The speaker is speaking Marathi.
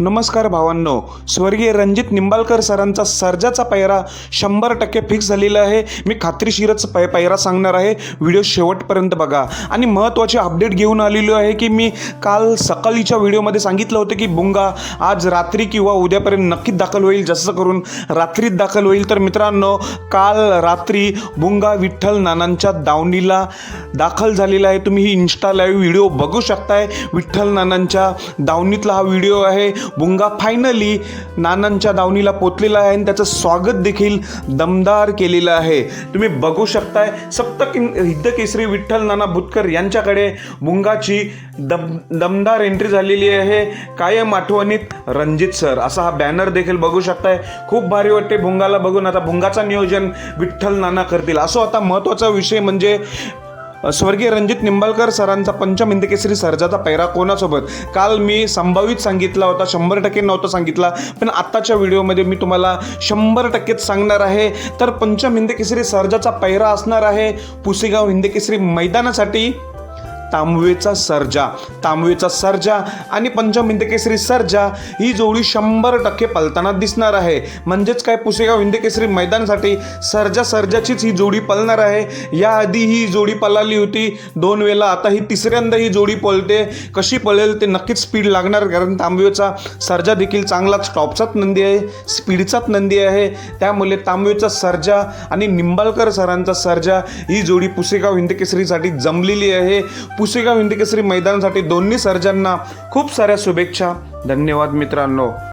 नमस्कार भावांनो. स्वर्गीय रणजित निंबाळकर सरांचा सर्जाचा पायरा शंभर टक्के फिक्स झालेला आहे. मी खात्रीशीरच पै पायरा सांगणार आहे. व्हिडिओ शेवटपर्यंत बघा. आणि महत्त्वाचे अपडेट घेऊन आलेलो आहे की मी काल सकाळीच्या व्हिडिओमध्ये सांगितलं होतं की बुंगा आज रात्री किंवा उद्यापर्यंत नक्कीच दाखल होईल. जसं करून रात्रीत दाखल होईल. तर मित्रांनो काल रात्री बुंगा विठ्ठल नानांच्या दावणीला दाखल झालेला आहे. तुम्ही ही इन्स्टा लाईव्ह व्हिडिओ बघू शकताय. विठ्ठल नानांच्या दावणीतला हा व्हिडिओ आहे. बुंगा फायनली नानांच्या दावणीला पोचलेला आहे आणि त्याचं स्वागत देखील दमदार केलेलं आहे. तुम्ही बघू शकताय सप्त हिद्दकेसरी विठ्ठल नाना भुतकर यांच्याकडे बुंगाची दम दमदार एंट्री झालेली आहे. कायम आठवणीत रणजित सर असा हा बॅनर देखील बघू शकताय. खूप भारी वाटते भुंगाला बघून. आता भुंगाचा नियोजन विठ्ठल नाना करतील. असो आता महत्त्वाचा विषय म्हणजे स्वर्गीय रणजित निंबाळकर सरांचा पंचम हिंदकेसरी सर्जाचा पैरा कोणासोबत? काल मी संभावित सांगितला होता शंभर टक्के नव्हता सांगितला पण आत्ताच्या व्हिडिओमध्ये मी तुम्हाला शंभर टक्केच सांगणार आहे. तर पंचम हिंदकेसरी सर्जाचा पैरा असणार आहे पुसेगाव हिंदकेसरी मैदानासाठी. तांबवेचा सर्जा तांबवेचा सर्जा आणि पंचम हिंदकेसरी सर्जा ही जोडी शंभर टक्के पलताना दिसणार आहे. म्हणजेच काय पुसेगाव हिंदकेसरी मैदानासाठी सर्जा सर्जाचीच ही जोडी पलणार आहे. याआधी ही जोडी पलाली होती. दोन वेळा आता ही तिसऱ्यांदा ही जोडी पळते कशी पळेल ते नक्कीच स्पीड लागणार कारण तांबवेचा सर्जा देखील चांगलाच टॉपचाच नंदी आहे स्पीडचाच नंदी आहे. त्यामुळे तांबवेचा सर्जा आणि निंबाळकर सरांचा सर्जा ही जोडी पुसेगाव हिंदकेसरीसाठी जमलेली आहे. पुसेगाव हिंदकेसरी मैदानासाठी दोन्ही सर्जांना खूप साऱ्या शुभेच्छा. धन्यवाद मित्रांनो.